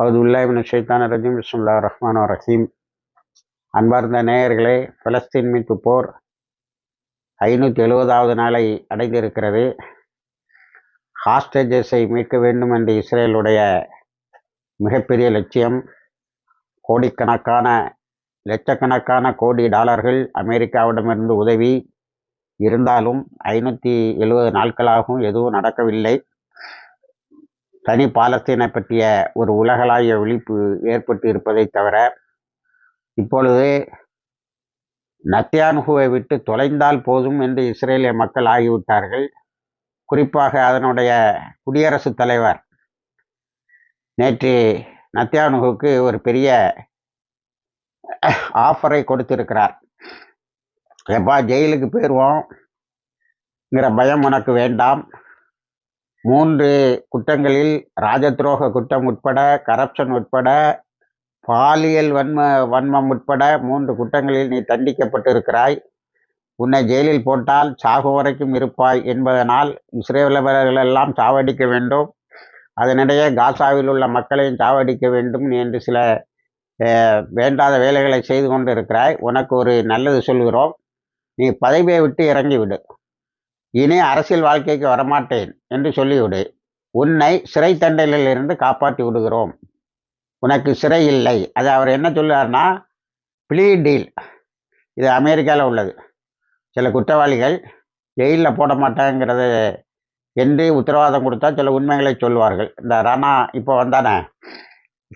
அவுதுல்லாஹிமின் ஷைத்தான ரஜீம் பிஸ்முல்லா ரஹ்மான் ரஹீம் அன்பார்ந்த நேயர்களே பலஸ்தீன் மீட்பு போர் ஐநூற்றி எழுபதாவது நாளை அடைந்திருக்கிறது ஹாஸ்டேஜஸை மீட்க வேண்டும் என்று இஸ்ரேலுடைய மிகப்பெரிய லட்சியம். கோடிக்கணக்கான லட்சக்கணக்கான கோடி டாலர்கள் அமெரிக்காவிடமிருந்து உதவி. இருந்தாலும் ஐநூற்றி எழுபது நாட்களாகவும் எதுவும் நடக்கவில்லை. தனி பாலஸ்தீனை பற்றிய ஒரு உலகளாவிய விழிப்பு ஏற்பட்டு இருப்பதை தவிர இப்பொழுது நத்தியானுகுவை விட்டு தொலைந்தால் போதும் என்று இஸ்ரேலிய மக்கள் ஆகிவிட்டார்கள். குறிப்பாக அதனுடைய குடியரசுத் தலைவர் நேற்று நத்தியானுகுவுக்கு ஒரு பெரிய ஆஃபரை கொடுத்திருக்கிறார். எப்பா ஜெயிலுக்கு போயிடுவோம்ங்கிற பயம் உனக்கு வேண்டாம். மூன்று குற்றங்களில் ராஜத்ரோக குற்றம் உட்பட கரப்ஷன் உட்பட பாலியல் வன்ம வன்மம் உட்பட மூன்று குற்றங்களில் நீ தண்டிக்கப்பட்டிருக்கிறாய். உன்னை ஜெயிலில் போட்டால் சாகு வரைக்கும் இருப்பாய் என்பதனால் இஸ்ரேலவர்களெல்லாம் சாவடிக்க வேண்டும். அதனிடையே காசாவில் உள்ள மக்களையும் சாவடிக்க வேண்டும். என்று சில வேண்டாத வேலைகளை செய்து கொண்டு இருக்கிறாய் உனக்கு ஒரு நல்லது சொல்கிறோம். நீ பதவியை விட்டு இறங்கிவிடு. இனி அரசியல் வாழ்க்கைக்கு வரமாட்டேன் என்று சொல்லிவிடு. உன்னை சிறை தண்டலிலிருந்து காப்பாற்றி விடுகிறோம். உனக்கு சிறை இல்லை. அது அவர் என்ன சொல்லுவார்னா ப்ளீ டீல் இது அமெரிக்காவில் உள்ளது. சில குற்றவாளிகள் ஜெயிலில் போட மாட்டாங்கிறது என்று உத்தரவாதம் கொடுத்தா சில உண்மைகளை சொல்வார்கள். இந்த ராணா இப்போ வந்தானே?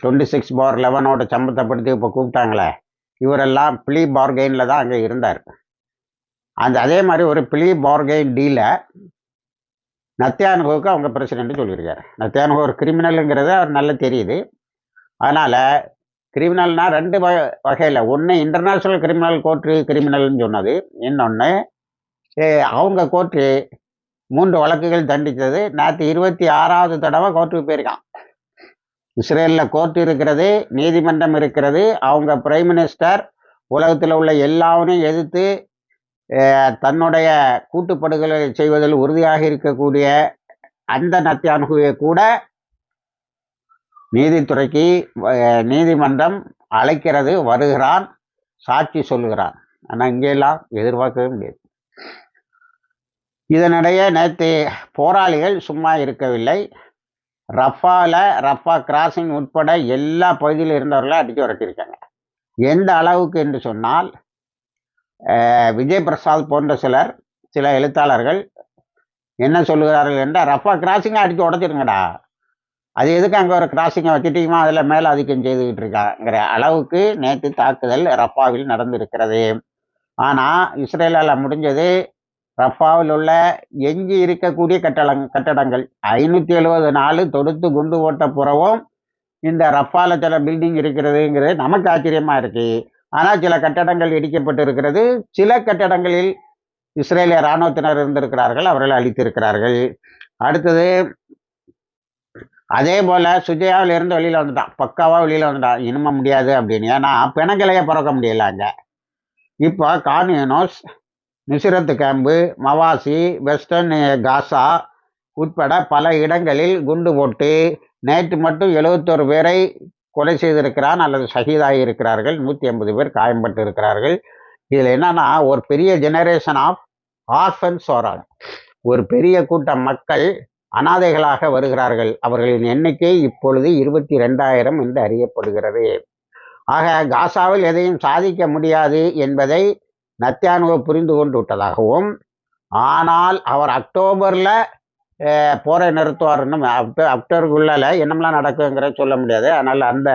டுவெண்ட்டி சிக்ஸ் பார் லெவனோட சம்பந்தப்படுத்தி இப்போ கூப்பிட்டாங்களே. இவரெல்லாம் ப்ளீ பார்கெயினில் தான் அங்கே இருந்தார். அந்த அதே மாதிரி ஒரு பிளி பார்கெயின் டீலை நத்தியானுகோவுக்கு அவங்க பிரசிடென்ட் சொல்லியிருக்காரு. நத்தியானுகோ ஒரு கிரிமினலுங்கிறது அவர் நல்லா தெரியுது. அதனால் கிரிமினல்னால் ரெண்டு வ வகையில். ஒன்று இன்டர்நேஷ்னல் கிரிமினல் கோர்ட்டு கிரிமினல்னு சொன்னது. இன்னொன்று அவங்க கோர்ட்டு மூன்று வழக்குகள் தண்டித்தது. நேற்று இருபத்தி ஆறாவது தடவை கோர்ட்டுக்கு போயிருக்கான். இஸ்ரேலில் கோர்ட் இருக்கிறது நீதிமன்றம் இருக்கிறது. அவங்க பிரைம் மினிஸ்டர் உலகத்தில் உள்ள எல்லாவனையும் எதிர்த்து தன்னுடைய கூட்டுப்படுகளை செய்வதில் உறுதியாக இருக்கக்கூடிய அந்த நத்தியானுகுவை கூட நீதித்துறைக்கு நீதிமன்றம் அழைக்கிறது வருகிறான் சாட்சி சொல்லுகிறான். ஆனால் இங்கெல்லாம் எதிர்பார்க்கவே முடியாது. இதனிடையே நேற்று போராளிகள் சும்மா இருக்கவில்லை. ரஃபாவில் ரஃபா கிராசிங் உட்பட எல்லா பகுதியில் இருந்தவர்களும் அடித்து உரைச்சிருக்காங்க எந்த அளவுக்கு என்று சொன்னால் விஜய் பிரசாத் போன்ற சிலர் சில எழுத்தாளர்கள் என்ன சொல்லுகிறார்கள் என்றால் ரஃபா கிராசிங்கை அடித்து உடச்சிருங்கடா. அது எதுக்கு அங்கே ஒரு கிராசிங்கை வச்சுட்டீங்கன்னா அதில் மேலே அதிகம் செய்துக்கிட்டு இருக்காங்கிற அளவுக்கு நேற்று தாக்குதல் ரஃபாவில் நடந்திருக்கிறது. ஆனால் இஸ்ரேலால் முடிஞ்சது ரஃபாவில் உள்ள எஞ்சி இருக்கக்கூடிய கட்டடங் கட்டடங்கள் ஐநூற்றி எழுபது நாள் தொடுத்து குண்டு ஓட்ட புறவும் இந்த ரஃபாவில் சில பில்டிங் இருக்கிறதுங்கிறது நமக்கு ஆச்சரியமாக இருக்குது ஆனால் சில கட்டடங்கள் இடிக்கப்பட்டு இருக்கிறது சில கட்டடங்களில் இஸ்ரேலிய இராணுவத்தினர் இருந்திருக்கிறார்கள் அவர்கள் அழித்திருக்கிறார்கள். அடுத்தது அதே போல் சுஜயாவில் இருந்து வெளியில் வந்துட்டான். பக்காவாக வெளியில் வந்துட்டான். இனிமே முடியாது அப்படின்னு. ஏன்னா பிணங்களையே பிறக்க முடியல அங்கே. இப்போ கான்யூனோஸ் நிசிரத்து கேம்பு மவாசி வெஸ்டர்ன் காசா உட்பட பல இடங்களில் குண்டு போட்டு நேற்று மட்டும் எழுபத்தோரு பேரை கொலை செய்திருக்கிறான் அல்லது ஷஹீதாகி இருக்கிறார்கள் நூற்றி ஐம்பது பேர் காயம்பட்டு இருக்கிறார்கள் இதில் என்னன்னா ஒரு பெரிய ஜெனரேஷன் ஆஃப் ஆர்ஃபன்ஸ் வராங்க ஒரு பெரிய கூட்டம் மக்கள் அனாதைகளாக வருகிறார்கள். அவர்களின் எண்ணிக்கை இப்பொழுது இருபத்தி ரெண்டாயிரம் என்று அறியப்படுகிறது. ஆக காசாவில் எதையும் சாதிக்க முடியாது என்பதை நத்தியானுவ புரிந்து கொண்டு விட்டதாகவும் ஆனால் அவர் அக்டோபரில் போரை நிறுத்துவார்னு அக்டோ அக்டோபருக்குள்ளால என்னமெல்லாம் நடக்குங்கிற சொல்ல முடியாது. அதனால் அந்த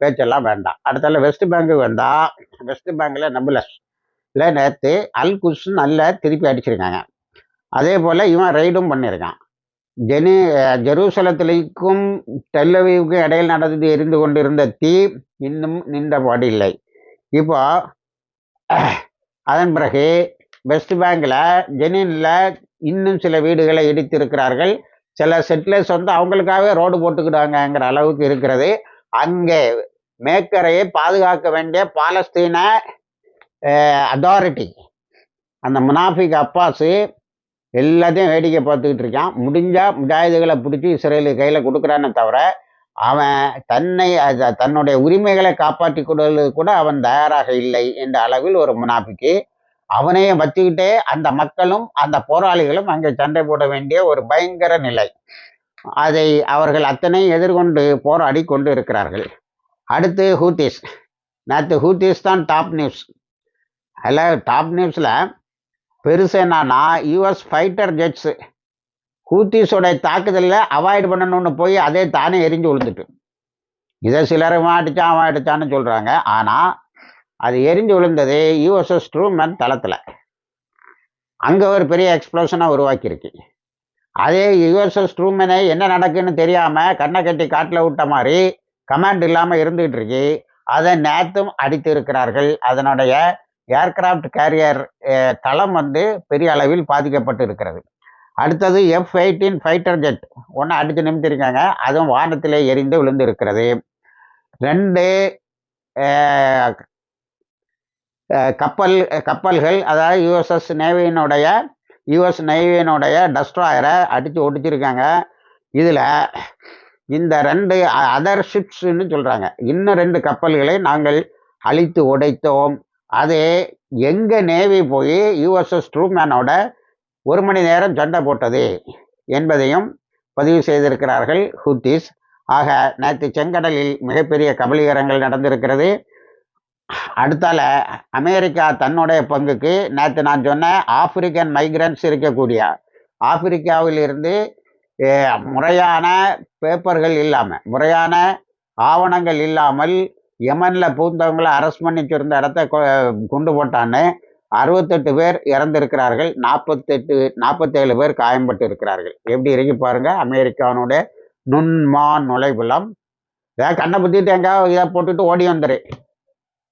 பேச்செல்லாம் வேண்டாம். அடுத்தால வெஸ்ட் பேங்க்கு வந்தால் வெஸ்ட் பேங்கில் நபுலஸ் இல்லை நேற்று அல் குஸ் நல்ல திருப்பி அடிச்சிருக்காங்க. அதே போல் இவன் ரைடும் பண்ணியிருக்கான் ஜெனி ஜெருசலத்திலைக்கும் டெல்லவிவுக்கும் இடையில் நடந்து எரிந்து கொண்டிருந்த தீ இன்னும் நின்றபாடு இல்லை. இப்போ அதன் பிறகு வெஸ்ட் பேங்கில் ஜெனினில் இன்னும் சில வீடுகளை இடித்திருக்கிறார்கள். சில செட்டிலர்ஸ் வந்து அவங்களுக்காகவே ரோடு போட்டுக்கிட்டாங்கங்கிற அளவுக்கு இருக்கிறது. அங்கே மேக்கரையை பாதுகாக்க வேண்டிய பாலஸ்தீன அத்தாரிட்டி அந்த முனாஃபிக் அப்பாஸு எல்லாத்தையும் வேடிக்கை பார்த்துக்கிட்டு இருக்கான். முடிஞ்சால் முஜாயுதுகளை பிடிச்சி இஸ்ரேலு கையில் கொடுக்குறானே தவிர அவன் தன்னை தன்னுடைய உரிமைகளை காப்பாற்றி கொள்வது கூட அவன் தயாராக இல்லை என்ற அளவில் ஒரு முனாஃபிக்கு அவனையும் வச்சுக்கிட்டே அந்த மக்களும் அந்த போராளிகளும் அங்கே சண்டை போட வேண்டிய ஒரு பயங்கர நிலை. அதை அவர்கள் அத்தனை எதிர்கொண்டு போராடி கொண்டு இருக்கிறார்கள் அடுத்து ஹூத்திஸ். நேற்று ஹூத்திஸ் தான் டாப் நியூஸ் அதில் டாப் நியூஸில் பெருசு என்னன்னா யூஎஸ் ஃபைட்டர் ஜெட்ஸு ஹூத்திஸோட தாக்குதலில் அவாய்ட் பண்ணணும்னு போய் அதே தானே எரிஞ்சு விழுந்துட்டு இதை சிலர் அடித்தான் அடிச்சான் அவன் அடிச்சான்னு சொல்கிறாங்க ஆனால் அது எரிஞ்சு விழுந்தது யூஎஸ்எஸ் ட்ரூமன் தளத்தில். அங்கே ஒரு பெரிய எக்ஸ்ப்ளோஷனாக உருவாக்கியிருக்கு. அதே யூஎஸ்எஸ் ட்ரூமனை என்ன நடக்குன்னு தெரியாமல் கண்ணை கட்டி காட்டில் விட்ட மாதிரி கமாண்ட் இல்லாமல் இருந்துகிட்டு இருக்கு அதை நேத்தும் அடித்து இருக்கிறார்கள் அதனுடைய ஏர்கிராஃப்ட் கேரியர் தளம் வந்து பெரிய அளவில் பாதிக்கப்பட்டு இருக்கிறது அடுத்தது எஃப் எயிட்டீன் ஃபைட்டர் ஜெட் ஒன்று அடித்து நிமித்திருக்காங்க. அதுவும் வானத்திலே எரிந்து விழுந்து இருக்கிறது ரெண்டு கப்பல் கப்பல்கள் அதாவது யுஎஸ்எஸ் நேவியினுடைய யுஎஸ் நேவியினுடைய டஸ்ட்ராயரை அடித்து ஒடிச்சிருக்காங்க. இதில் இந்த ரெண்டு அதர் ஷிப்ஸ்ன்னு சொல்கிறாங்க இன்னும் ரெண்டு கப்பல்களை நாங்கள் அழித்து உடைத்தோம். அது எங்கள் நேவி போய் யுஎஸ்எஸ் ட்ரூமேனோட ஒரு மணி நேரம் சண்டை போட்டது என்பதையும் பதிவு செய்திருக்கிறார்கள் ஹூத்திஸ். ஆக நேற்று செங்கடலில் மிகப்பெரிய கபலீகரங்கள் நடந்திருக்கிறது. அடுத்தால அமெரிக்கா தன்னுடைய பங்குக்கு நேற்று நான் சொன்ன ஆப்பிரிக்கன் மைக்ரன்ஸ் இருக்கக்கூடிய ஆப்பிரிக்காவில் இருந்து முறையான பேப்பர்கள் இல்லாமல் முறையான ஆவணங்கள் இல்லாமல் யமனில் பூந்தவங்களை அரெஸ்ட் பண்ணி வச்சிருந்த இடத்த கொண்டு போட்டான்னு அறுபத்தெட்டு பேர் இறந்திருக்கிறார்கள். நாற்பத்தெட்டு நாற்பத்தேழு பேர் காயம்பட்டு இருக்கிறார்கள் எப்படி இருக்கு பாருங்கள் அமெரிக்கானுடைய நுண்மா நுழைவுலம். இதை கண்ணை பற்றிட்டு எங்க இதை போட்டுட்டு ஓடி வந்துடு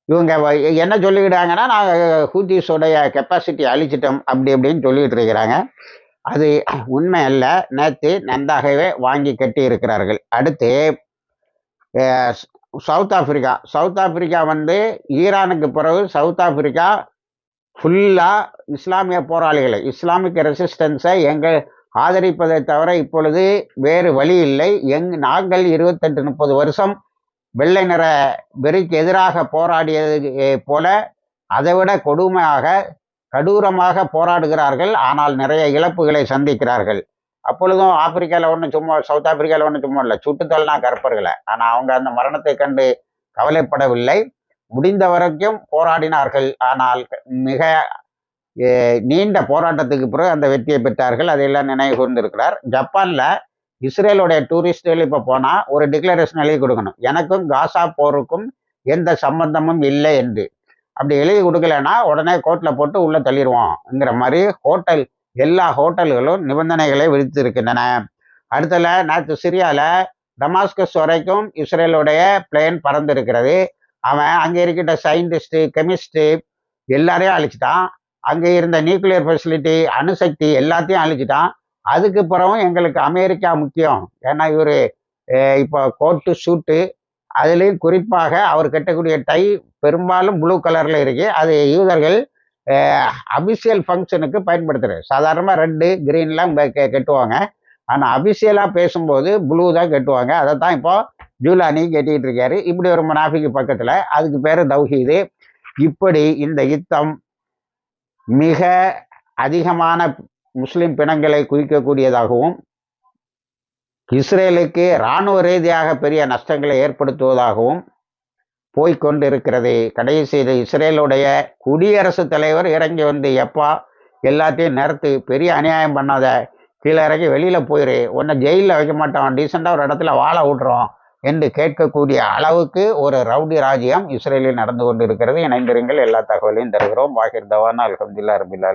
இவங்க வ- என்ன சொல்லிக்கிட்டாங்கன்னா நாங்கள் ஹூத்திஸோடைய கெப்பாசிட்டி அழிச்சிட்டோம் அப்படி அப்படின்னு சொல்லிகிட்டு இருக்கிறாங்க. அது உண்மை அல்ல. நேற்று நன்றாகவே வாங்கி கட்டி இருக்கிறார்கள். அடுத்து சவுத் ஆப்பிரிக்கா. சவுத் ஆப்பிரிக்கா வந்து ஈரானுக்கு பிறகு சவுத் ஆப்பிரிக்கா ஃபுல்லாக இஸ்லாமிய போராளிகளை இஸ்லாமிக் ரெசிஸ்டன்ஸை எங்கள் ஆதரிப்பதை தவிர இப்பொழுது வேறு வழி இல்லை. எங் நாங்கள் இருபத்தெட்டு முப்பது வருஷம் வெள்ளை நிற வெறிக்கு எதிராக போராடியது போல அதைவிட கொடுமையாக கடூரமாக போராடுகிறார்கள். ஆனால் நிறைய இழப்புகளை சந்திக்கிறார்கள். அப்பொழுதும் ஆப்பிரிக்காவில் ஒன்றும் சும்மா சவுத் ஆப்பிரிக்காவில் ஒன்றும் சும்மா இல்லை சுட்டுத்தள்ளினா கற்பர்களை. ஆனால் அவங்க அந்த மரணத்தை கண்டு கவலைப்படவில்லை. முடிந்த வரைக்கும் போராடினார்கள். ஆனால் மிக நீண்ட போராட்டத்துக்கு பிறகு அந்த வெற்றியை பெற்றார்கள். அதையெல்லாம் நினைவு கூர்ந்திருக்கிறார். ஜப்பானில் இஸ்ரேலுடைய டூரிஸ்டுகள் இப்போ போனால் ஒரு டிக்ளரேஷன் எழுதி கொடுக்கணும். எனக்கும் காசா போருக்கும் எந்த சம்பந்தமும் இல்லை என்று. அப்படி எழுதி கொடுக்கலன்னா உடனே கோர்ட்டில் போட்டு உள்ளே தள்ளிடுவோம்ங்கிற மாதிரி ஹோட்டல் எல்லா ஹோட்டல்களும் நிபந்தனைகளை விதித்திருக்கின்றன. அடுத்தல நேற்று சிரியாவில் டமாஸ்கஸ் வரைக்கும் இஸ்ரேலுடைய பிளேன் பறந்திருக்கிறது. அவன் அங்கே இருக்கின்ற சயின்டிஸ்ட்டு கெமிஸ்ட்டு எல்லாரையும் அழிச்சிட்டான். அங்கே இருந்த நியூக்ளியர் ஃபெசிலிட்டி அணுசக்தி எல்லாத்தையும் அழிச்சிட்டான். அதுக்கு பிறகும் எங்களுக்கு அமெரிக்கா முக்கியம். ஏன்னா இவர் இப்போ கோட்டு சூட்டு அதுலேயும் குறிப்பாக அவர் கட்டக்கூடிய டை பெரும்பாலும் ப்ளூ கலரில் இருக்கு. அது யூதர்கள் அபிஷியல் ஃபங்க்ஷனுக்கு பயன்படுத்துகிறார் சாதாரணமாக ரெட்டு க்ரீன்லாம் கட்டுவாங்க. ஆனால் அபிஷியலாக பேசும்போது ப்ளூ தான் கட்டுவாங்க. அதை தான் இப்போ ஜூலானி கட்டிக்கிட்டு இருக்காரு. இப்படி ஒரு மனாஃபிக்கு பக்கத்தில். அதுக்கு பேர் தௌஹீது. இப்படி இந்த யுத்தம் மிக அதிகமான முஸ்லிம் பிணங்களை குவிக்கக்கூடியதாகவும் இஸ்ரேலுக்கு இராணுவ ரீதியாக பெரிய நஷ்டங்களை ஏற்படுத்துவதாகவும் போய்கொண்டிருக்கிறது கடைசி கடைசியில் இஸ்ரேலுடைய குடியரசுத் தலைவர் இறங்கி வந்து எப்பா எல்லாத்தையும் நிறுத்து பெரிய அநியாயம் பண்ணாத கீழே இறங்கி வெளியில் போயிரு. உன்னை ஜெயிலில் வைக்க மாட்டோம் டீசெண்டாக ஒரு இடத்துல வாழ விட்றோம் என்று கேட்கக்கூடிய அளவுக்கு ஒரு ரவுடி ராஜ்யம் இஸ்ரேலில் நடந்து கொண்டு இருக்கிறது இணைந்திருங்கள். எல்லா தகவலையும் தருகிறோம். வாகிர் தவான் அலமதுல்லா ரபில்லா